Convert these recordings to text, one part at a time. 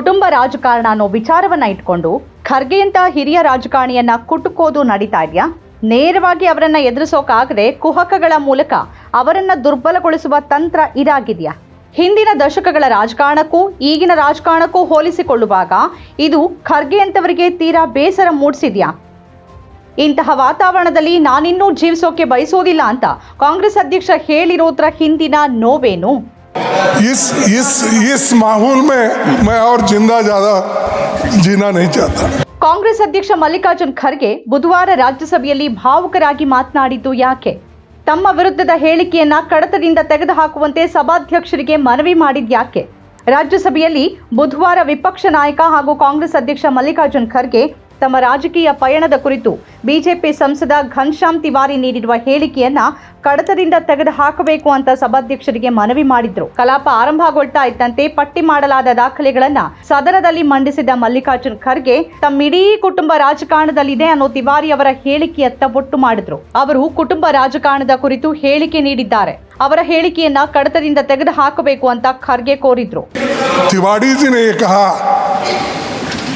ಕುಟುಂಬ ರಾಜಕಾರಣ ಅನ್ನೋ ವಿಚಾರವನ್ನ ಇಟ್ಕೊಂಡು ಖರ್ಗೆಯಂತ ಹಿರಿಯ ರಾಜಕಾರಣಿಯನ್ನ ಕುಟುಕೋದು ನಡೀತಾ ಇದೆಯಾ? ನೇರವಾಗಿ ಅವರನ್ನ ಎದುರಿಸೋಕಾಗದೆ ಕುಹಕಗಳ ಮೂಲಕ ಅವರನ್ನ ದುರ್ಬಲಗೊಳಿಸುವ ತಂತ್ರ ಇದಾಗಿದೆಯಾ? ಹಿಂದಿನ ದಶಕಗಳ ರಾಜಕಾರಣಕ್ಕೂ ಈಗಿನ ರಾಜಕಾರಣಕ್ಕೂ ಹೋಲಿಸಿಕೊಳ್ಳುವಾಗ ಇದು ಖರ್ಗೆಯಂತವರಿಗೆ ತೀರಾ ಬೇಸರ ಮೂಡಿಸಿದ್ಯಾ? ಇಂತಹ ವಾತಾವರಣದಲ್ಲಿ ನಾನಿನ್ನೂ ಜೀವಿಸೋಕೆ ಬಯಸೋದಿಲ್ಲ ಅಂತ ಕಾಂಗ್ರೆಸ್ ಅಧ್ಯಕ್ಷ ಹೇಳಿರೋದ್ರ ಹಿಂದಿನ ನೋವೇನು? इस इस इस माहौल में मैं और जिंदा ज़्यादा जीना नहीं चाहता ಕಾಂಗ್ರೆಸ್ ಅಧ್ಯಕ್ಷ ಮಲ್ಲಿಕಾರ್ಜುನ್ ಖರ್ಗೆ ಬುಧವಾರ ರಾಜ್ಯಸಭೆಯಲ್ಲಿ ಭಾವುಕರಾಗಿ ಮಾತನಾಡಿದ್ದು ಯಾಕೆ ತಮ್ಮ ವಿರುದ್ಧದ ಹೇಳಿಕೆಯನ್ನ ಕಡತದಿಂದ ತೆಗೆದುಹಾಕುವಂತೆ ಸಭಾಧ್ಯಕ್ಷರಿಗೆ ಮನವಿ ಮಾಡಿದ್ಯಾಕೆ ರಾಜ್ಯಸಭೆಯಲ್ಲಿ ಬುಧವಾರ ವಿಪಕ್ಷ ನಾಯಕ ಹಾಗೂ ಕಾಂಗ್ರೆಸ್ ಅಧ್ಯಕ್ಷ ಮಲ್ಲಿಕಾರ್ಜುನ್ ಖರ್ಗೆ ತಮ್ಮ ರಾಜಕೀಯ ಪಯಣದ ಕುರಿತು ಬಿಜೆಪಿ ಸಂಸದ ಘನಶ್ಯಾಮ್ ತಿವಾರಿ ನೀಡಿರುವ ಹೇಳಿಕೆಯನ್ನ ಕಡತದಿಂದ ತೆಗೆದು ಹಾಕಬೇಕು ಅಂತ ಸಭಾಧ್ಯಕ್ಷರಿಗೆ ಮನವಿ ಮಾಡಿದ್ರು. ಕಲಾಪ ಆರಂಭಗೊಳ್ತಾ ಇದ್ದಂತೆ ಪಟ್ಟಿ ಮಾಡಲಾದ ದಾಖಲೆಗಳನ್ನ ಸದನದಲ್ಲಿ ಮಂಡಿಸಿದ ಮಲ್ಲಿಕಾರ್ಜುನ್ ಖರ್ಗೆ ತಮ್ಮಿಡೀ ಕುಟುಂಬ ರಾಜಕಾರಣದಲ್ಲಿದೆ ಅನ್ನೋ ತಿವಾರಿ ಅವರ ಹೇಳಿಕೆಯತ್ತ ಒಟ್ಟು ಮಾಡಿದ್ರು. ಅವರು ಕುಟುಂಬ ರಾಜಕಾರಣದ ಕುರಿತು ಹೇಳಿಕೆ ನೀಡಿದ್ದಾರೆ. ಅವರ ಹೇಳಿಕೆಯನ್ನ ಕಡತದಿಂದ ತೆಗೆದು ಹಾಕಬೇಕು ಅಂತ ಖರ್ಗೆ ಕೋರಿದ್ರು.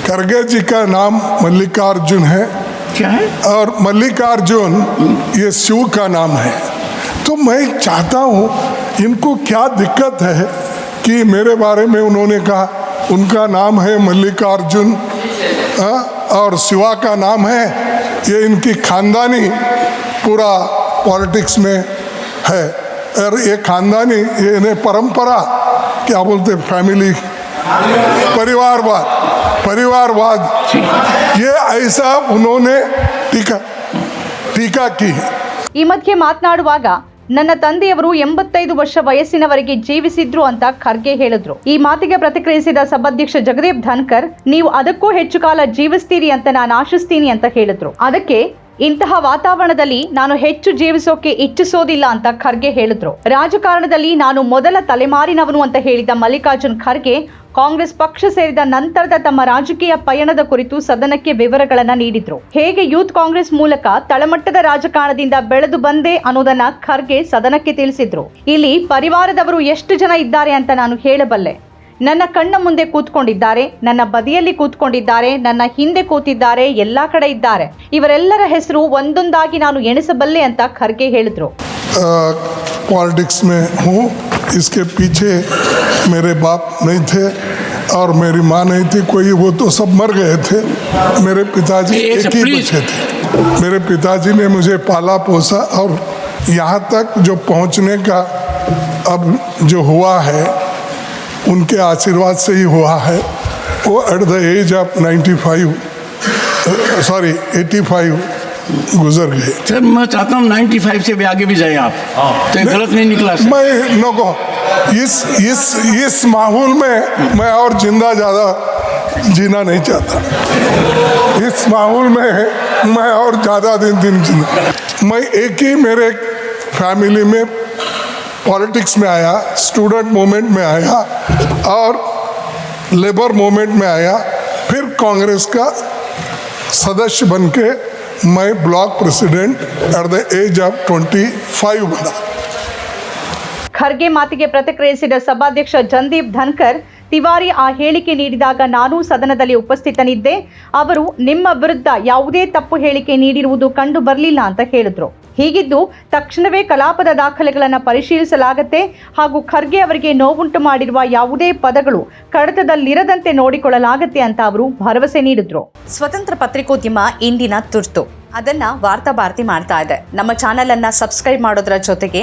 खरगे जी का नाम मल्लिकार्जुन है। क्या है? और मल्लिकार्जुन ये शिव का नाम है। तो मैं चाहता हूँ इनको क्या दिक्कत है कि मेरे बारे में उन्होंने कहा उनका नाम है मल्लिकार्जुन और शिवा का नाम है ये इनकी खानदानी पूरा पॉलिटिक्स में है। और ये खानदानी ये इन्हें परंपरा क्या बोलते फैमिली परिवारवाद परिवारवाद ये ऐसा उन्होंने टीका टीका की ಈ ಮಧ್ಯೆ ಮಾತನಾಡುವಾಗ ನನ್ನ ತಂದೆಯವರು ಎಂಬತ್ತೈದು ವರ್ಷ ವಯಸ್ಸಿನವರೆಗೆ ಜೀವಿಸಿದ್ರು ಅಂತ ಖರ್ಗೆ ಹೇಳಿದ್ರು ಈ ಮಾತಿಗೆ ಪ್ರತಿಕ್ರಿಯಿಸಿದ ಸಭಾಧ್ಯಕ್ಷ ಜಗದೀಪ್ ಧನ್ಕರ್ ನೀವು ಅದಕ್ಕೂ ಹೆಚ್ಚು ಕಾಲ ಜೀವಿಸ್ತೀರಿ ಅಂತ ನಾನು ಆಶಿಸ್ತೀನಿ ಅಂತ ಹೇಳಿದ್ರು ಅದಕ್ಕೆ ಇಂತಹ ವಾತಾವರಣದಲ್ಲಿ ನಾನು ಹೆಚ್ಚು ಜೀವಿಸೋಕೆ ಇಚ್ಛಿಸೋದಿಲ್ಲ ಅಂತ ಖರ್ಗೆ ಹೇಳಿದ್ರು ರಾಜಕಾರಣದಲ್ಲಿ ನಾನು ಮೊದಲ ತಲೆಮಾರಿನವನು ಅಂತ ಹೇಳಿದ ಮಲ್ಲಿಕಾರ್ಜುನ್ ಖರ್ಗೆ ಕಾಂಗ್ರೆಸ್ ಪಕ್ಷ ಸೇರಿದ ನಂತರದ ತಮ್ಮ ರಾಜಕೀಯ ಪಯಣದ ಕುರಿತು ಸದನಕ್ಕೆ ವಿವರಗಳನ್ನು ನೀಡಿದ್ರು. ಹೇಗೆ ಯೂತ್ ಕಾಂಗ್ರೆಸ್ ಮೂಲಕ ತಳಮಟ್ಟದ ರಾಜಕಾರಣದಿಂದ ಬೆಳೆದು ಬಂದೆ ಅನ್ನೋದನ್ನ ಖರ್ಗೆ ಸದನಕ್ಕೆ ತಿಳಿಸಿದ್ರು. ಇಲ್ಲಿ ಪರಿವಾರದವರು ಎಷ್ಟು ಜನ ಇದ್ದಾರೆ ಅಂತ ನಾನು ಹೇಳಬಲ್ಲೆ. ನನ್ನ ಕಣ್ಣ ಮುಂದೆ ಕೂತ್ಕೊಂಡಿದ್ದಾರೆ, ನನ್ನ ಬದಿಯಲ್ಲಿ ಕೂತ್ಕೊಂಡಿದ್ದಾರೆ, ನನ್ನ ಹಿಂದೆ ಕೂತಿದ್ದಾರೆ, ಎಲ್ಲಾ ಕಡೆ ಇದ್ದಾರೆ. ಇವರೆಲ್ಲರ ಹೆಸರು ಒಂದೊಂದಾಗಿ ನಾನು ಎಣಿಸಬಲ್ಲೆ ಅಂತ ಖರ್ಗೆ ಹೇಳಿದ್ರು. ಪಾಲಿಟಿಕ್ಸ್ मेरे बाप नहीं थे और मेरी माँ नहीं थी कोई वो तो सब मर गए थे। मेरे पिताजी एक ही. बच्चे थे। मेरे पिताजी ने मुझे पाला पोसा और यहाँ तक जो पहुँचने का अब जो हुआ है उनके आशीर्वाद से ही हुआ है। वो at the age of 95 sorry 85 गुजर गए। सर मैं चाहता हूँ 95 से भी आगे भी जाए आप। तो ये गलत नहीं निकला सर। मैं नो को इस इस इस माहौल में मैं और ज़िंदा ज़्यादा जीना नहीं चाहता। इस माहौल में मैं और ज़्यादा दिन दिन ज़िंदा मैं एक ही मेरे फैमिली में पॉलिटिक्स में आया स्टूडेंट मूवमेंट में आया और लेबर मूवमेंट में आया फिर कांग्रेस का सदस्य बन के my block president at the age of 25 Kharge ಮಾತಿಗೆ ಪ್ರತಿಕ್ರಿಯಿಸಿದ ಸಭಾಧ್ಯಕ್ಷ ಜಂದೀಪ್ ಧನ್ಕರ್, ತಿವಾರಿ ಆ ಹೇಳಿಕೆ ನೀಡಿದಾಗ ನಾನು ಸದನದಲ್ಲಿ ಉಪಸ್ಥಿತನಿದ್ದೆ. ಅವರು, ನಿಮ್ಮ ವಿರುದ್ಧ ಯಾವುದೇ ತಪ್ಪು ಹೇಳಿಕೆ ನೀಡಿರುವುದು ಕಂಡು ಬರಲಿಲ್ಲ ಅಂತ ಹೇಳಿದ್ರು. ಹೀಗಿದ್ದು ತಕ್ಷಣವೇ ಕಲಾಪದ ದಾಖಲೆಗಳನ್ನು ಪರಿಶೀಲಿಸಲಾಗತ್ತೆ ಹಾಗೂ ಖರ್ಗೆ ಅವರಿಗೆ ನೋವುಂಟು ಮಾಡಿರುವ ಯಾವುದೇ ಪದಗಳು ಕಡತದಲ್ಲಿರದಂತೆ ನೋಡಿಕೊಳ್ಳಲಾಗತ್ತೆ ಅಂತ ಅವರು ಭರವಸೆ ನೀಡಿದ್ರು. ಸ್ವತಂತ್ರ ಪತ್ರಿಕೋದ್ಯಮ ಇಂದಿನ ತುರ್ತು. ಅದನ್ನ ವಾರ್ತಾ ಭಾರತಿ ಮಾಡ್ತಾ ಇದೆ. ನಮ್ಮ ಚಾನೆಲ್ ಅನ್ನ ಸಬ್ಸ್ಕ್ರೈಬ್ ಮಾಡೋದ್ರ ಜೊತೆಗೆ